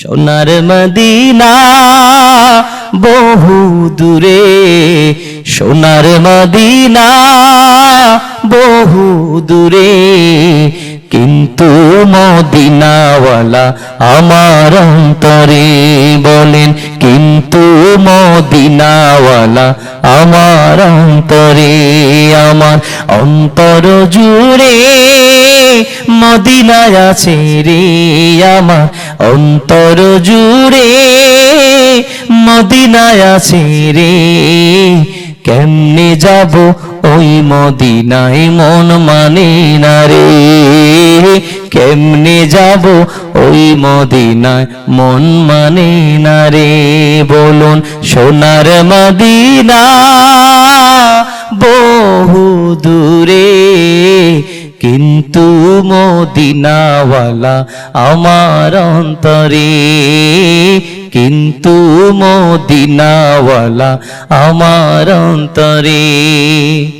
সোনার মদিনা বহু দূরে সোনার মদিনা বহু দূরে কিন্তু মদিনাওয়ালা আমার অন্তরে বলেন, কিন্তু মদিনাওয়ালা আমার অন্তরে, আমার অন্তর জুড়ে মদিনায় আছে রে, আমার অন্তর জুড়ে মদিনায় আছে রে। কেমনে যাব ওই মদিনায় মন মানে না রে। কেমনে যাব ওই মদিনায় মন মানে না রে? বলুন সোনার মদিনা বহু দূরে। কিন্তু মদিনাওয়ালা আমার অন্তরে। কিন্তু মদিনাওয়ালা আমার অন্তরে।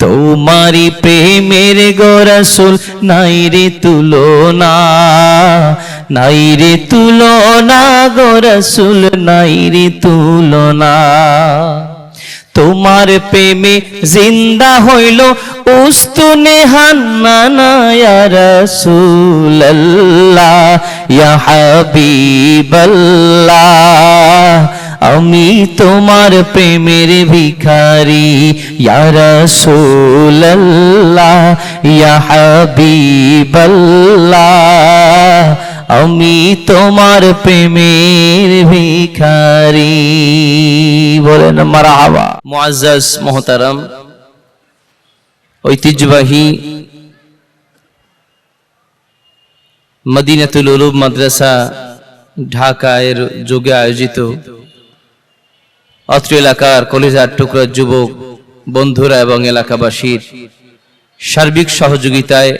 তোমারি প্রেমের গোরসুল নাই রে তুলনা, নাই রে তুলনা গোরসুল নাই রে তুলনা। তোমার প্রেমে জিন্দা হইল উস্তুনে হান্নানা ইয়া রাসূলুল্লাহ, ইয়া আমি তোমার প্রেমের ভিখারি, ইয়া রাসূলুল্লাহ, ইয়া হাবিবাল্লাহ। আমি তোমার প্রেমের ভিখারি। বলেন, মারহাবা। মুআজ্জাজ মোহতারাম, ঐতিহ্যবাহী মদিনাতুল উলুম মাদ্রাসা ঢাকা এর যোগে আয়োজিত অত্র এলাকার কলেজার টুকরা যুবক, বন্ধুরা এবং এলাকাবাসীর সার্বিক সহযোগিতায়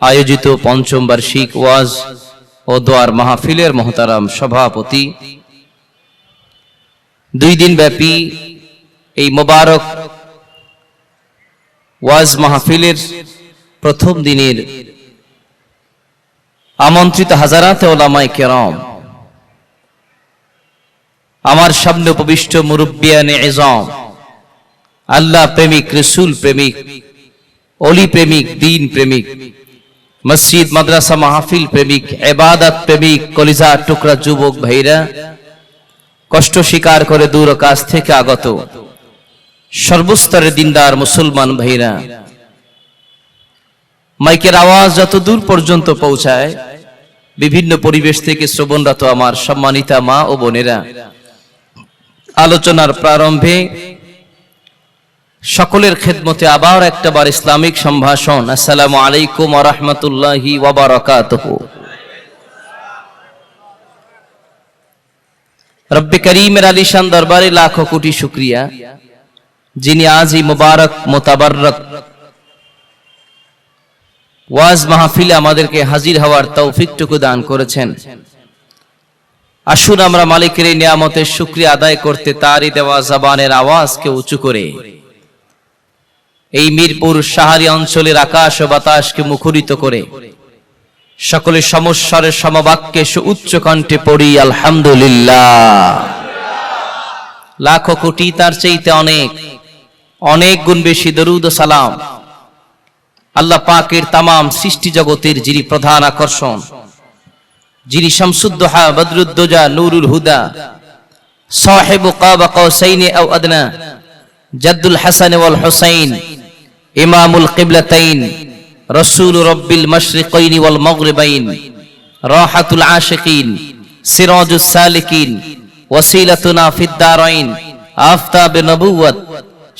আয়োজিত পঞ্চম বার্ষিক ওয়াজ ও দোয়ার মাহফিলের মহতারাম সভাপতি। দুই দিন ব্যাপী এই মোবারক ওয়াজ মাহফিলের প্রথম দিনের আমন্ত্রিত হাজারাতে ওলামাই কেরম আমার সামনে উপবিষ্ট মুরব্বিয়ানে এজম আল্লাহ প্রেমিক, রসুল প্রেমিক, অলি প্রেমিক, দিন প্রেমিক, মসজিদ, মাদ্রাসা, মাহফিল প্রেমিক, এবাদত প্রেমিক, কলিজা, টুকরা যুবক ভাইরা, কষ্ট স্বীকার করে দূর কাছ থেকে আগত সর্বস্তরের দিনদার মুসলমান ভাইরা। মাইকের আওয়াজ যত দূর পর্যন্ত পৌঁছায়, বিভিন্ন পরিবেশ থেকে শ্রবণরত আমার সম্মানিতা মা ও বোনেরা। আলোচনার প্রারম্ভে সকলের খেদমতে আবার একটা বার ইসলামিক সম্ভাষণ। আসসালামু আলাইকুম রহমতুল্লাহি ওয়াবারাকাতুহু রব্বে করিমের আলিশান দরবারে লাখো কোটি শুক্রিয়া। যিনি আজ এই মুবারক, মোতাবারক ওয়াজ মাহফিলে আমাদেরকে হাজির হওয়ার তৌফিকটুকু দান করেছেন। আসুন আমরা মালিকের এই নিয়ামতের শুক্রিয়া আদায় করতে তারই দেওয়া জবানের আওয়াজকে উঁচু করে। এই মিরপুর সাহারি অঞ্চলের আকাশ ও বাতাসকে মুখরিত করে। সকলে সমস্যারের সমবাক্যে উচ্চ কণ্ঠে পড়ি, আলহামদুলিল্লাহ। লাখো কোটি তার চাইতে অনেক অনেক গুণ বেশি দরুদ সালাম। আল্লাহ পাকের তামাম সৃষ্টি জগতের যিনি প্রধান আকর্ষণ। যিনি শামসুদ্দোহা বদরুদ্দোজা নুরুল হুদা সাহেব কাবা কৌসাইনে আও আদনা জাদ্দুল হাসান ওয়াল হুসাইন ইমামুল কিবলাতাইন রসুল রব্বিল মশরিকাইন ওয়াল মাগরিবাইন রাহাতুল আশিকিন সিরাজুস সালিকিন ওয়াসিলাতুনা ফিদ দারাইন আফতাব নবুওয়াত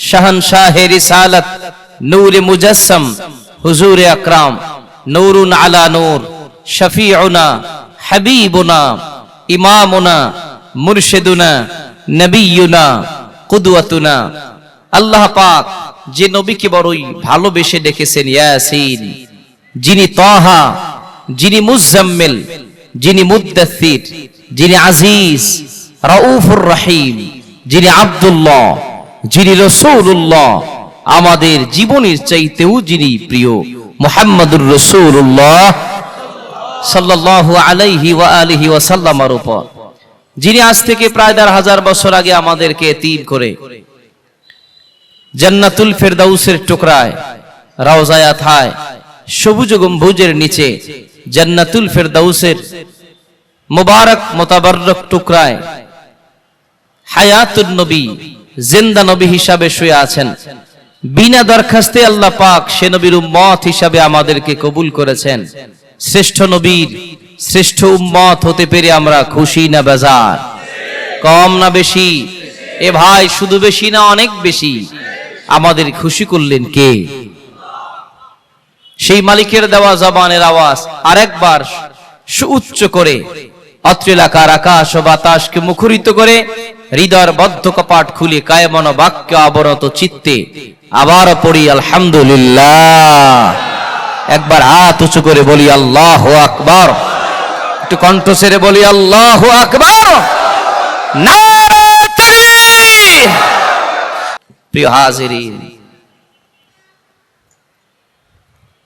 শাহনশাহ রিসালাত নূর মুজাসসাম হুজুর আকরাম নূরুন আলা নূর শফিউনা হাবিবুনা, ইমামুনা, মুরশিদুনা, নবিয়ুনা, কুদওয়াতুনা। আল্লাহ পাক যে নবীকে বড়ই ভালোবেসে ডেকেছেন ইয়াসিন। যিনি তাহা, যিনি মুজাম্মেল, যিনি মুদ্দাসির যিনি আজিজ, রাউফুর রহিম, যিনি আব্দুল্লাহ, যিনি রসুল্লাহ আমাদের জীবনের চাইতেও যিনি প্রিয়, মুহাম্মদুর রসুল্লাহ ওয়া উপর। যিনি আজ থেকে প্রায় দেড় হাজার বছর আগে আমাদেরকে করে ফেরদাউসের টুকরায় রাওজায়া থায়, সবুজ গম্বুজের নিচে জান্নাতুল ফেরদাউসের মুবারক মোতাবারক টুকরায় হায়াতুন নবী, জিন্দা নবী হিসাবে শুয়ে আছেন। বিনা দরখাস্তে আল্লাহ পাক সে নবীর উম্মত হিসাবে আমাদেরকে কবুল করেছেন। শ্রেষ্ঠ নবীর, শ্রেষ্ঠ উম্মত হতে পেরে আমরা খুশি না বেজার? কম না বেশি? এ ভাই, শুধু বেশি না, অনেক বেশি। আমাদের খুশি করলেন কে? সেই মালিকের দেওয়া জবানের আওয়াজ আরেকবার সুউচ্চ করে। অত্র এলাকার আকাশ ও বাতাসকে মুখরিত করে হৃদয়ের বদ্ধ কপাট খুলে কায়মন বাক্য আবরত চিত্তে আবার পড়ি, আলহামদুলিল্লাহ। একবার হাত উঁচু করে বলি, আল্লাহ আকবার। একটু কণ্ঠ ছেড়ে বলি, আল্লাহ আকবার।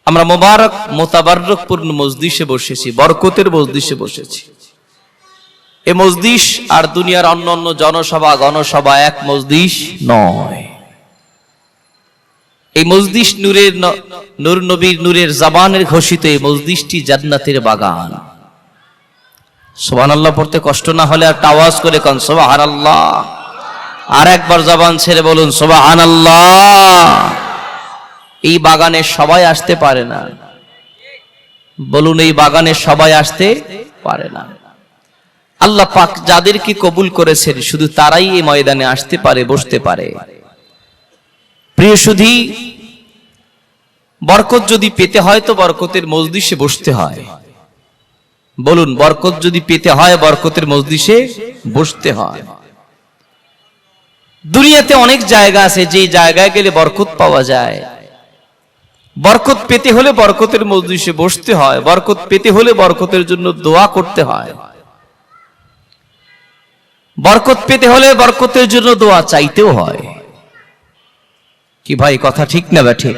আমরা মোবারক মোতাবারকপূর্ণ মজদিসে বসেছি, বরকতের মজদিসে বসেছি। এ মজদিস আর দুনিয়ার অন্য অন্য জনসভা, গণসভা এক মজদিস নয়। এই মজদিস নূরের নূর নবীর নূরের জাবানের ঘোষিত এই মজদিসটি জান্নাতের বাগান। সোহান আল্লাহ পড়তে কষ্ট না হলে আর আওয়াজ করে কন সোবাহান আল্লাহ আর একবার জবান ছেড়ে বলুন সোবাহান আল্লাহ এই বাগানে সবাই আসতে পারে না। বলুন, এই বাগানে সবাই আসতে পারে না। আল্লাহ পাক যাদেরকে কবুল করেছেন, শুধু তারাই এই ময়দানে আসতে পারে, বসতে পারে। প্রিয় সুধী, বরকত যদি পেতে হয় তো বরকতের মজলিসে বসতে হয়। বলুন, বরকত যদি পেতে হয় বরকতের মজলিসে বসতে হয়। দুনিয়াতে অনেক জায়গা আছে যে জায়গায় গেলে বরকত পাওয়া যায়। বরকত পেতে হলে বরকতের মজলিসে বসতে হয়। বরকত পেতে হলে বরকতের জন্য দোয়া করতে হয়। বরকত পেতে হলে বরকতের জন্য দোয়া চাইতেও হয়। কি ভাই, কথা ঠিক না বা ঠিক?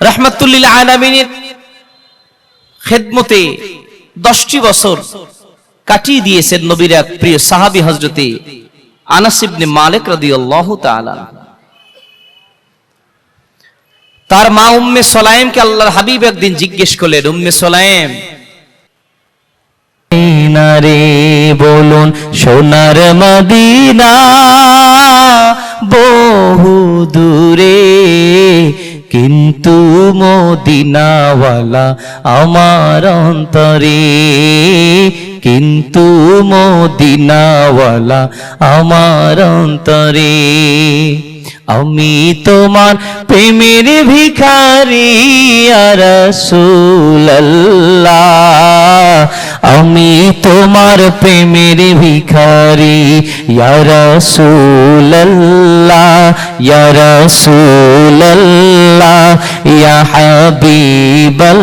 রহমতুল্লিল আলামিনের খেদমতে দশটি বছর কাটিয়ে দিয়েছেন নবীর এক প্রিয় সাহাবী হজরতে আনাস ইবনে মালিক রাদিয়াল্লাহু তাআলা তার মা উম্মে সোলাইমকে আল্লাহর হাবিব একদিন জিজ্ঞেস করলেন, উম্মে সোলাইম রে বলুন সোনার মদিনা বহু দূরে কিন্তু মদিনাওয়ালা আমার অন্তরে, কিন্তু মদিনাওয়ালা আমার অন্তরে। আমি তোমার প্রেমের ভিখারি রসুল্লাহ আমি তোমার প্রেমের ভিখারি রসুল্লাহ রসুল্লাহ ইয়া হাবিবাল্লাহ।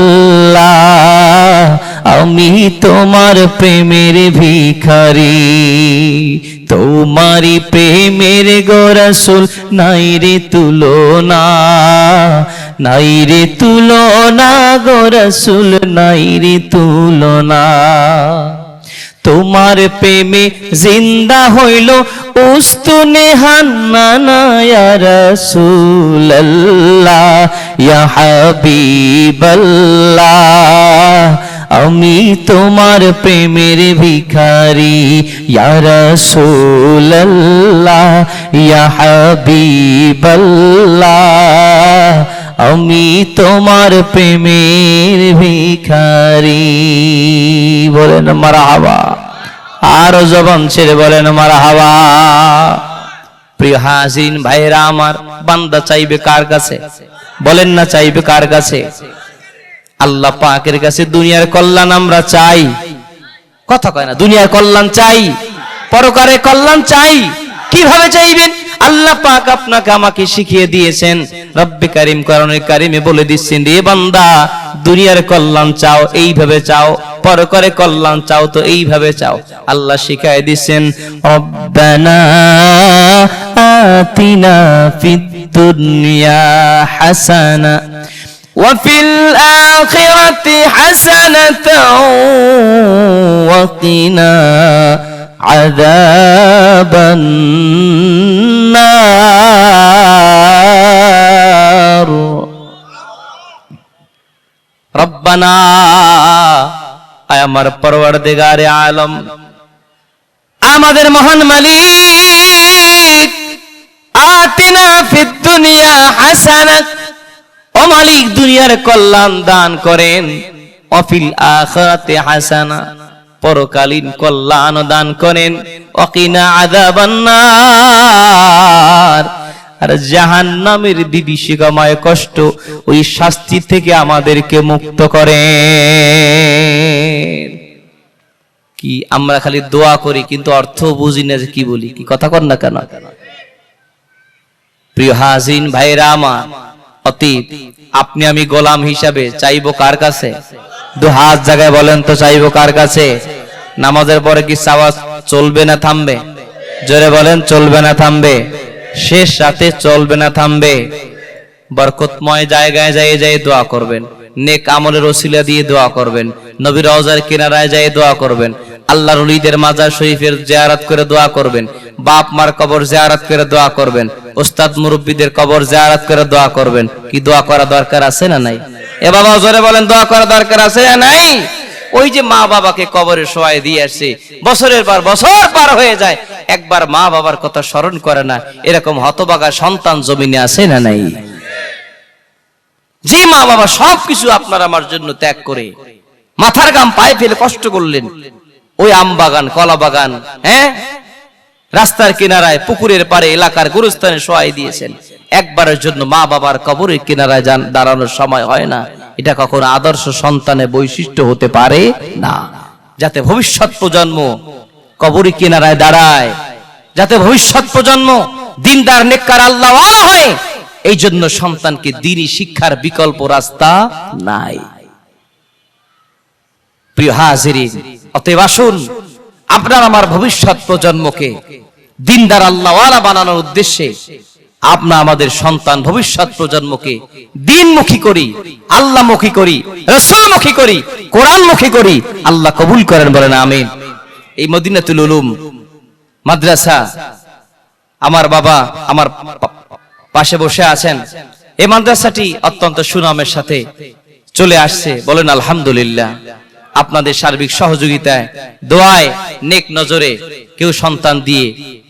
আমি তোমার প্রেমের ভিখারি তোমারি প্রেমের গোরসুল নাই রে তুলনা। নাই রে তুলনা গোরসুল নাই রে তুলনা। তোমার প্রেমে জিন্দা হইল উস্তুনে হান্নানা আমি তোমার প্রেমের ভিখারি, ইয়া রাসূলুল্লাহ আমি তোমার প্রেমের ভিখারি। বলেন মারহাবা। আরও জবান ছেড়ে বলেন মারহাবা। প্রিয় হাজিন ভাইরা আমার, বান্দা চাইবে কার কাছে? বলেন না চাইবে কার কাছে? আল্লাহ পাকের কাছে দুনিয়ার কল্যাণ আমরা চাই। কথা কয় না, দুনিয়ার কল্যাণ চাই। পরকারে কল্যাণ চাই। কীভাবে চাইবেন? আল্লাহ পাক আপনাকে আমাকে শিখিয়ে দিয়েছেন রব্বে কারিম করণে কারিমে বলে দিচ্ছেন রে বান্দা দুনিয়ার কল্যাণ চাও এইভাবে চাও পরকারে কল্যাণ চাও তো এইভাবে চাও আল্লাহ শিখাই দিচ্ছেন ربنا آتنا في الدنيا حسنة وفي الآخرة حسنة وقنا عذاب النار রব্বানা, আয় আমার আলম। আমাদের মহান মালিক, আতিনা ফিদ দুনিয়া ও মালিক দুনিয়ার কল্যাণ দান করেন অফিল আখিরাতে হাসানা, পরকালীন কল্যাণ দান করেন অকিনা আযাবান্নার। আর জাহান্নামের বিভীষিকাময় কষ্ট ওই শাস্তি থেকে আমাদেরকে মুক্ত করেন। কি, আমরা খালি দোয়া করি, কিন্তু অর্থ বুঝি না যে কি বলি, কি কথা কর না কেন? প্রিয় হাজিন ভাইরা আমার অতীত আপনি আমি গোলাম হিসাবে চাইব কার কাছে? দু হাত জায়গায় বলেন তো চাইব কার কাছে? নামাজের পরে কি চাওয়া চলবে না থামবে? জোরে বলেন, চলবে না থামবে? শেষ রাতে চলবে না, থামবে। বরকতময় জায়গায় যাই যাই দোয়া করবেন। নেক আমলের ওসিলা দিয়ে দোয়া করবেন। নবী রওজার কিনারায় যাই দোয়া করবেন। আল্লাহর ওলিদের মাজার শরীফের জিয়ারত করে দোয়া করবেন। বাপ মার কবর জিয়ারত করে দোয়া করবেন। ওস্তাদ মুরব্বীদের কবর জিয়ারত করে দোয়া করবেন। কি দোয়া করা দরকার আছে না নাই? এ বাবা, জোরে বলেন, দোয়া করা দরকার আছে না নাই? ওই যে মা বাবাকে কবরে শোয়াই দিয়ে আসছে বছরের পর বছর পার হয়ে যায়, একবার মা বাবার কথা স্মরণ করে না, এরকম হতবাগা সন্তান জমিনে আছে না নাই? যে মা বাবা সবকিছু আপনার আমার জন্য ত্যাগ করে, মাথার গাম পায়ে ফেলে কষ্ট করলেন, ওই আম বাগান, কলা বাগান হ্যাঁ? রাস্তার কিনারায়, পুকুরের পারে এলাকার গুরুস্থানে শোয়াই দিয়েছেন। একবারের জন্য মা বাবার কবরের কিনারায় দাঁড়ানোর সময় হয় না। এটা কখনো আদর্শ সন্তানের বৈশিষ্ট্য হতে পারে না। যাতে ভবিষ্যৎ প্রজন্ম কবরের কিনারায় দাঁড়ায়, যাতে ভবিষ্যৎ প্রজন্ম দিনদার, নেককার আল্লাহ হয় এই জন্য সন্তানকে দিনই শিক্ষার বিকল্প রাস্তা নাই। প্রিয় হাজিরিন, অতএব আসুন আপনার, আমার ভবিষ্যৎ প্রজন্মকে দিনদার, আল্লাহওয়ালা বানানোর উদ্দেশ্যে আপনা আমাদের সন্তান ভবিষ্যৎ প্রজন্মকে দিনমুখী করি আল্লাহমুখী করি, রসুলমুখী করি, কোরআনমুখী করি, আল্লাহ কবুল করেন বলেন, আমিন। এই মদিনাতুল উলুম, মাদ্রাসা, আমার বাবা আমার পাশে বসে আছেন এই মাদ্রাসাটি অত্যন্ত সুনামের সাথে চলে আসছে, বলেন, আলহামদুলিল্লাহ। আপনাদের সার্বিক সহযোগিতায়, দোয়ায়, নেক নজরে, কেউ সন্তান দিয়ে,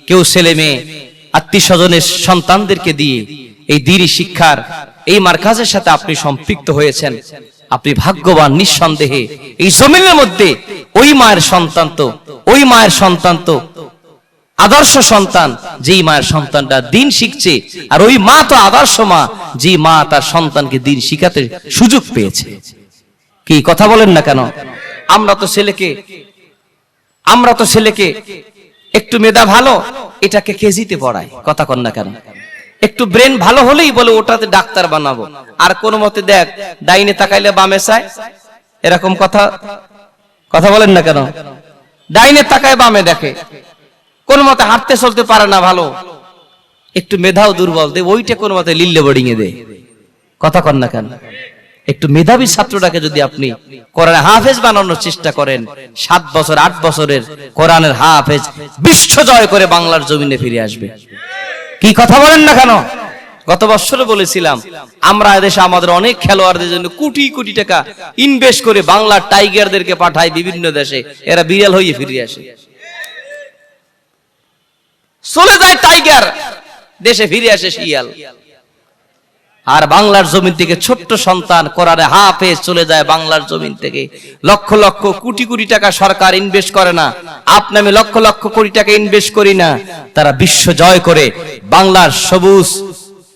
কেউ ছেলে মেয়ে আত্মীয় স্বজনের সন্তানদেরকে দিয়ে এই দিরি শিক্ষার এই মার্কাজের সাথে আপনি সম্পৃক্ত হয়েছেন। আপনি ভাগ্যবান, নিঃসন্দেহে এই জমিনের মধ্যে ওই মায়ের সন্তান তো, ওই মায়ের সন্তান তো, আদর্শ সন্তান যেই মায়ের সন্তানটা দিন শিখছে, আর ওই মা তো আদর্শ মা যে মা তার সন্তানকে দিন শিখাতে সুযোগ পেয়েছে। কি কথা বলেন না কেন? আমরা তো ছেলেকে, আমরা তো ছেলেকে একটু মেধা ভালো, এটাকে কেজিতে পড়ায়, কথা কন না কেন? একটু ব্রেন ভালো হলেই বলে ওটাতে ডাক্তার বানাবো। আর কোন মতে দেখ, ডাইনে তাকাইলে বামে চায়, এরকম কথা কথা বলেন না কেন? ডাইনে তাকায় বামে দেখে। কোন মতে হাঁটতে চলতে পারে না ভালো। একটু মেধাও দুর্বল, দে ওইটা কোন মতে লিল্লে বোর্ডিং এ দে। কথা কন না কেন? একটু মেধাবী ছাত্রটাকে যদি আপনি কোরআনে হাফেজ বানানোর চেষ্টা করেন, সাত বছর, আট বছরের কোরআনের হাফেজ বিশ্ব জয় করে বাংলার জমিনে ফিরে আসবে। কি কথা বলেন না কেন? গত বছরে বলেছিলাম, আমরা দেশে আমাদের অনেক খেলোয়াড়দের জন্য কোটি কোটি টাকা ইনভেস্ট করে বাংলার টাইগারদেরকে পাঠাই বিভিন্ন দেশে। এরা বিড়াল হয়ে ফিরে আসে। চলে যায় টাইগার, দেশে ফিরে আসে শিয়াল। আর বাংলার জমিন থেকে ছোট্ট সন্তান কোরআনে হাফেজ চলে যায় বাংলার জমিন থেকে। লক্ষ লক্ষ কোটি কোটি টাকা সরকার ইনভেস্ট করে না। আপনি আমি লক্ষ লক্ষ কোটি টাকা ইনভেস্ট করি না। তারা বিশ্ব জয় করে। বাংলার সবুজ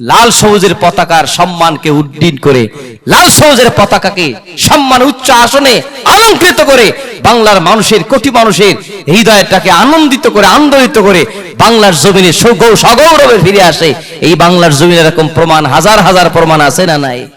লাল সবুজের পতাকার সম্মানকে উড্ডীন করে, লাল সবুজের পতাকাকে সম্মান উচ্চ আসনে অলঙ্কৃত করে বাংলার মানুষের, কোটি মানুষের হৃদয়টাকে আনন্দিত করে, আন্দোলিত করে বাংলার জমিনে সগৌ- সগৌরবে ফিরে আসে। এই বাংলার জমিনে এরকম প্রমাণ, হাজার হাজার প্রমাণ আছে না নাই?